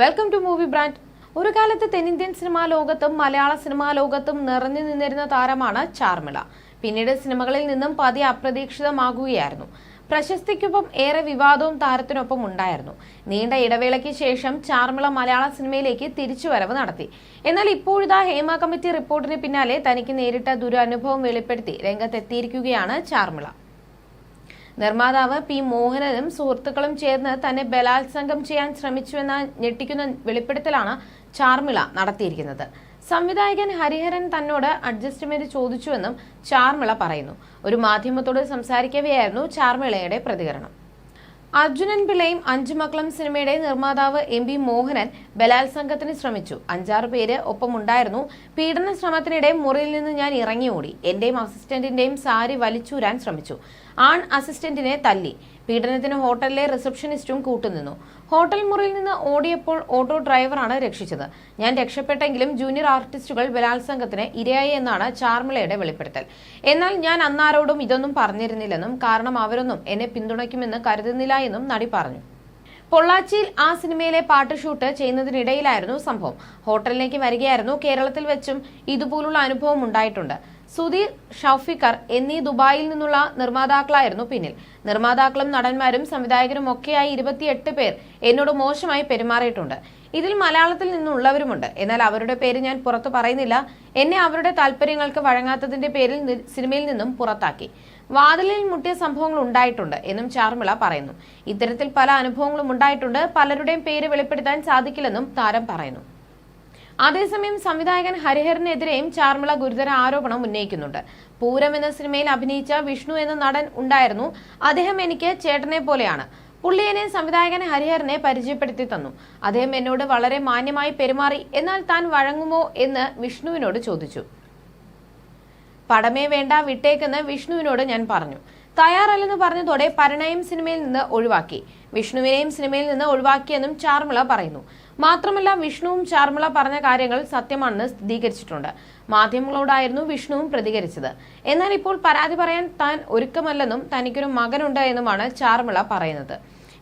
Welcome to movie brand ഒരു കാലത്ത് തെന്നിന്ത്യൻ സിനിമാ ലോകത്തും മലയാള സിനിമാ ലോകത്തും നിറഞ്ഞു നിന്നിരുന്ന താരമാണ് ചാർമിള. പിന്നീട് സിനിമകളിൽ നിന്നും പതി അപ്രതീക്ഷിതമാകുകയായിരുന്നു. പ്രശസ്തിക്കൊപ്പം ഏറെ വിവാദവും താരത്തിനൊപ്പം ഉണ്ടായിരുന്നു. നീണ്ട ഇടവേളയ്ക്ക് ശേഷം ചാർമിള മലയാള സിനിമയിലേക്ക് തിരിച്ചുവരവ് നടത്തി. എന്നാൽ ഇപ്പോഴിതാ ഹേമ കമ്മിറ്റി റിപ്പോർട്ടിന് പിന്നാലെ തനിക്ക് നേരിട്ട ദുരനുഭവം വെളിപ്പെടുത്തി രംഗത്തെത്തിയിരിക്കുകയാണ് ചാർമിള. നിർമ്മാതാവ് പി മോഹനനും സുഹൃത്തുക്കളും ചേർന്ന് തന്നെ ബലാത്സംഗം ചെയ്യാൻ ശ്രമിച്ചുവെന്ന ഞെട്ടിക്കുന്ന വെളിപ്പെടുത്തലാണ് ചാർമിള നടത്തിയിരിക്കുന്നത്. സംവിധായകൻ ഹരിഹരൻ തന്നോട് അഡ്ജസ്റ്റ്മെന്റ് ചോദിച്ചുവെന്നും ചാർമിള പറയുന്നു. ഒരു മാധ്യമത്തോട് സംസാരിക്കവെയായിരുന്നു ചാർമിളയുടെ പ്രതികരണം. അർജുനൻ പിള്ളയും അഞ്ചു മക്കളും സിനിമയുടെ നിർമ്മാതാവ് എം പി മോഹനൻ ബലാത്സംഗത്തിന് ശ്രമിച്ചു. അഞ്ചാറ് പേര് ഒപ്പമുണ്ടായിരുന്നു. പീഡന ശ്രമത്തിനിടെ മുറിയിൽ നിന്ന് ഞാൻ ഇറങ്ങി ഓടി എന്റെയും അസിസ്റ്റന്റിന്റെയും സാരി വലിച്ചൂരാൻ ശ്രമിച്ചു. ആൺ അസിസ്റ്റന്റിനെ തല്ലി. പീഡനത്തിന് ഹോട്ടലിലെ റിസപ്ഷനിസ്റ്റും കൂട്ടുനിന്നു. ഹോട്ടൽ മുറിയിൽ നിന്ന് ഓടിയപ്പോൾ ഓട്ടോ ഡ്രൈവറാണ് രക്ഷിച്ചത്. ഞാൻ രക്ഷപ്പെട്ടെങ്കിലും ജൂനിയർ ആർട്ടിസ്റ്റുകൾ ബലാത്സംഗത്തിന് ഇരയായി എന്നാണ് ചാർമിളയുടെ വെളിപ്പെടുത്തൽ. എന്നാൽ ഞാൻ അന്നാരോടും ഇതൊന്നും പറഞ്ഞിരുന്നില്ലെന്നും കാരണം അവരൊന്നും എന്നെ പിന്തുണയ്ക്കുമെന്ന് കരുതുന്നില്ല എന്നും നടി പറഞ്ഞു. പൊള്ളാച്ചിയിൽ ആ സിനിമയിലെ പാട്ട് ഷൂട്ട് ചെയ്യുന്നതിനിടയിലായിരുന്നു സംഭവം. ഹോട്ടലിലേക്ക് വരികയായിരുന്നു കേരളത്തിൽ വെച്ചും ഇതുപോലുള്ള അനുഭവം ഉണ്ടായിട്ടുണ്ട്. സുധീർ ഷൌഫിക്കർ എന്നീ ദുബായിൽ നിന്നുള്ള നിർമ്മാതാക്കളായിരുന്നു പിന്നിൽ. നിർമ്മാതാക്കളും നടന്മാരും സംവിധായകരും ഒക്കെയായി ഇരുപത്തിയെട്ട് പേർ എന്നോട് മോശമായി പെരുമാറിയിട്ടുണ്ട്. ഇതിൽ മലയാളത്തിൽ നിന്നുള്ളവരുമുണ്ട്. എന്നാൽ അവരുടെ പേര് ഞാൻ പുറത്തു പറയുന്നില്ല. എന്നെ അവരുടെ താല്പര്യങ്ങൾക്ക് വഴങ്ങാത്തതിന്റെ പേരിൽ സിനിമയിൽ നിന്നും പുറത്താക്കി. വാതിലിൽ മുട്ടിയ സംഭവങ്ങൾ ഉണ്ടായിട്ടുണ്ട് എന്നും ചാർമിള പറയുന്നു. ഇത്തരത്തിൽ പല അനുഭവങ്ങളും ഉണ്ടായിട്ടുണ്ട്. പലരുടെയും പേര് വെളിപ്പെടുത്താൻ സാധിക്കില്ലെന്നും താരം പറയുന്നു. അതേസമയം സംവിധായകൻ ഹരിഹരനെതിരെയും ചാർമിള ഗുരുതര ആരോപണം ഉന്നയിക്കുന്നുണ്ട്. പൂരം എന്ന സിനിമയിൽ അഭിനയിച്ച വിഷ്ണു എന്ന നടൻ ഉണ്ടായിരുന്നു. അദ്ദേഹം എനിക്ക് ചേട്ടനെ പോലെയാണ്. പുള്ളിയനെ സംവിധായകൻ ഹരിഹരനെ പരിചയപ്പെടുത്തി തന്നു. അദ്ദേഹം എന്നോട് വളരെ മാന്യമായി പെരുമാറി എന്നാൽ താൻ വഴങ്ങുമോ എന്ന് വിഷ്ണുവിനോട് ചോദിച്ചു. പടമേ വേണ്ട വിട്ടേക്കെന്ന് വിഷ്ണുവിനോട് ഞാൻ പറഞ്ഞു. തയ്യാറല്ലെന്ന് പറഞ്ഞതോടെ പരിണയം സിനിമയിൽ നിന്ന് ഒഴിവാക്കി. വിഷ്ണുവിനെയും സിനിമയിൽ നിന്ന് ഒഴിവാക്കിയെന്നും ചാർമിള പറയുന്നു. മാത്രമല്ല വിഷ്ണുവും ചാർമിള പറഞ്ഞ കാര്യങ്ങൾ സത്യമാണെന്ന് സ്ഥിരീകരിച്ചിട്ടുണ്ട്. മാധ്യമങ്ങളോടായിരുന്നു വിഷ്ണുവും പ്രതികരിച്ചത്. എന്നാൽ ഇപ്പോൾ പരാതി പറയാൻ താൻ ഒരുക്കമല്ലെന്നും തനിക്കൊരു മകനുണ്ട് എന്നുമാണ് ചാർമിള പറയുന്നത്.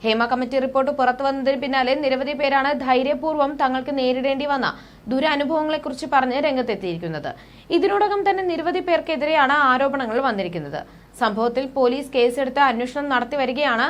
ഹേമ കമ്മിറ്റി റിപ്പോർട്ട് പുറത്തു വന്നതിന് പിന്നാലെ നിരവധി പേരാണ് ധൈര്യപൂർവം തങ്ങൾക്ക് നേരിടേണ്ടി വന്ന ദുരനുഭവങ്ങളെക്കുറിച്ച് പറഞ്ഞ് രംഗത്തെത്തിയിരിക്കുന്നത്. ഇതിനോടകം തന്നെ നിരവധി പേർക്കെതിരെയാണ് ആരോപണങ്ങൾ വന്നിരിക്കുന്നത്. സംഭവത്തിൽ പോലീസ് കേസെടുത്ത് അന്വേഷണം നടത്തി വരികയാണ്.